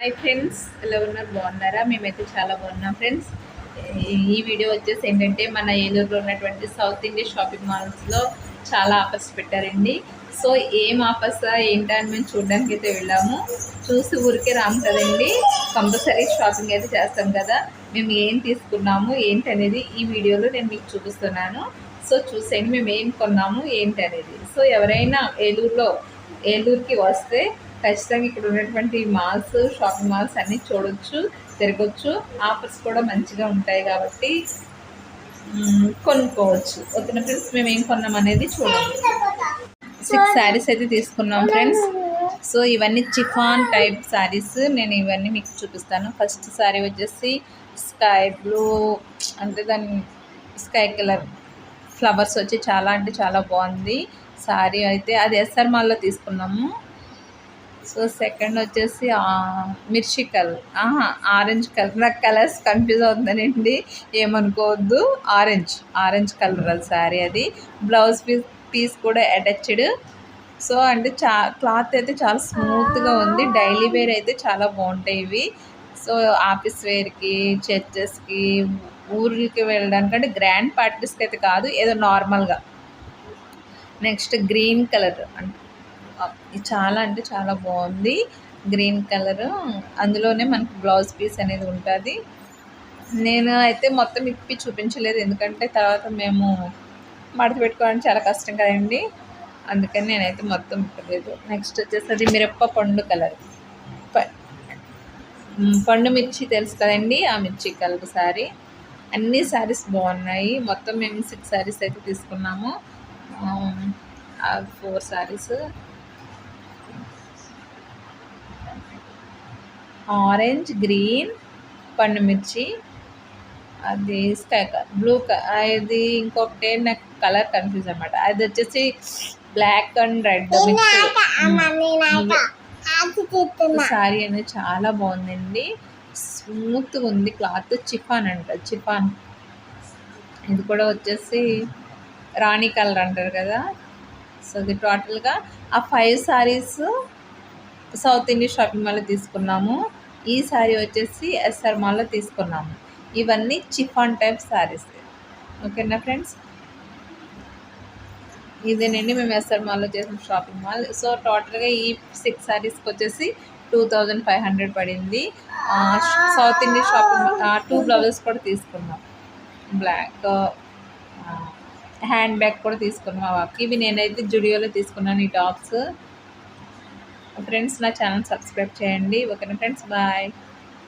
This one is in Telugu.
హాయ్ ఫ్రెండ్స్ ఎలా ఉన్నారు? బాగున్నారా? మేమైతే చాలా బాగున్నాం ఫ్రెండ్స్ ఈ వీడియో వచ్చేసి ఏంటంటే మన ఏలూరులో ఉన్నటువంటి సౌత్ ఇండియా షాపింగ్ మాల్స్లో చాలా ఆఫర్స్ పెట్టారండి. సో ఏం ఆఫర్స్ ఏంటా అని మేము చూడడానికి అయితే వెళ్ళాము. చూసి ఊరికే రాము కదండి. కంపల్సరీ షాపింగ్ అయితే చేస్తాం కదా. మేము ఏం తీసుకున్నాము ఏంటి అనేది ఈ వీడియోలో నేను మీకు చూపిస్తున్నాను. సో చూసేయండి మేము ఏం కొన్నాము ఏంటి అనేది. సో ఎవరైనా ఏలూరులో ఏలూరుకి వస్తే ఖచ్చితంగా ఇక్కడ ఉన్నటువంటి మాల్స్ షాపింగ్ మాల్స్ అన్నీ చూడొచ్చు తిరగొచ్చు. ఆఫర్స్ కూడా మంచిగా ఉంటాయి కాబట్టి కొనుక్కోవచ్చు. ఓకేనా ఫ్రెండ్స్ మేము ఏం కొన్నాం అనేది చూడండి సిక్స్ శారీస్ అయితే తీసుకున్నాం ఫ్రెండ్స్ సో ఇవన్నీ చిఫాన్ టైప్ శారీస్ నేను ఇవన్నీ మీకు చూపిస్తాను. ఫస్ట్ శారీ వచ్చేసి స్కై బ్లూ అంటే దాని స్కై కలర్ ఫ్లవర్స్ వచ్చి చాలా అంటే చాలా బాగుంది. శారీ అయితే అది ఎస్ఆర్ మాల్లో తీసుకున్నాము. సో సెకండ్ వచ్చేసి మిర్చి కలర్ ఆహా ఆరెంజ్ కలర్ నాకు కలర్స్ కన్ఫ్యూజ్ అవుతుందనండి. ఏమనుకోవద్దు. ఆరెంజ్ ఆరెంజ్ కలర్ అది శారీ అది. బ్లౌజ్ పీస్ పీస్ కూడా అటాచ్డ్ సో అంటే చా క్లాత్ అయితే చాలా స్మూత్గా ఉంది. డైలీ వేర్ అయితే చాలా బాగుంటాయి ఇవి. సో ఆఫీస్ వేర్కి చర్చెస్కి ఊరికి వెళ్ళడానికి అంటే గ్రాండ్ పార్టీస్కి అయితే కాదు. ఏదో నార్మల్గా నెక్స్ట్ గ్రీన్ కలర్ అంటే చాలా అంటే చాలా బాగుంది. Green colour. అందులోనే మనకు బ్లౌజ్ పీస్ అనేది ఉంటుంది. నేను అయితే మొత్తం ఇప్పి చూపించలేదు. ఎందుకంటే తర్వాత మేము మడత పెట్టుకోవడానికి చాలా కష్టం కదండి. అందుకని నేనైతే మొత్తం ఇప్పలేదు. నెక్స్ట్ వచ్చేసి అది మిరప్ప పండు కలర్. ప- పండు మిర్చి తెలుసు కదండి? ఆ మిర్చి కలర్ శారీ అన్ని శారీస్ బాగున్నాయి. మొత్తం మేము సిక్స్ శారీస్ అయితే తీసుకున్నాము. ఫోర్ శారీస్ ఆరెంజ్ గ్రీన్ పండు మిర్చి అది స్కై బ్లూ అది ఇంకొకటి నాకు కలర్ కన్ఫ్యూజ్ అనమాట అది వచ్చేసి బ్లాక్ అండ్ రెడ్ సారీ అనేది చాలా బాగుందండి. స్మూత్గా ఉంది క్లాత్ చిఫాన్ అంట చిఫాన్. ఇది కూడా వచ్చేసి రాణి కలర్ అంటారు కదా. సో ఇది టోటల్గా ఆ five saris South India shopping మాల్లో తీసుకున్నాము. ఈ శారీ వచ్చేసి ఎస్ఆర్ మాల్లో తీసుకున్నాము. ఇవన్నీ చిఫాన్ టైప్ శారీస్ ఓకేనా ఫ్రెండ్స్ ఇదేనండి మేము ఎస్ఆర్ మాల్లో చేసిన షాపింగ్ మాల్ సో టోటల్గా ఈ సిక్స్ శారీస్కి వచ్చేసి టూ థౌజండ్ ఫైవ్ హండ్రెడ్ పడింది. South Indian shopping two blouses కూడా తీసుకున్నాం. బ్లాక్ హ్యాండ్ బ్యాగ్ కూడా తీసుకున్నాం. అవి ఇవి నేనైతే జుడియోలో తీసుకున్నాను ఈ టాప్స్. ఫ్రెండ్స్ నా ఛానల్ సబ్స్క్రైబ్ చేయండి. ఓకేనా ఫ్రెండ్స్ బాయ్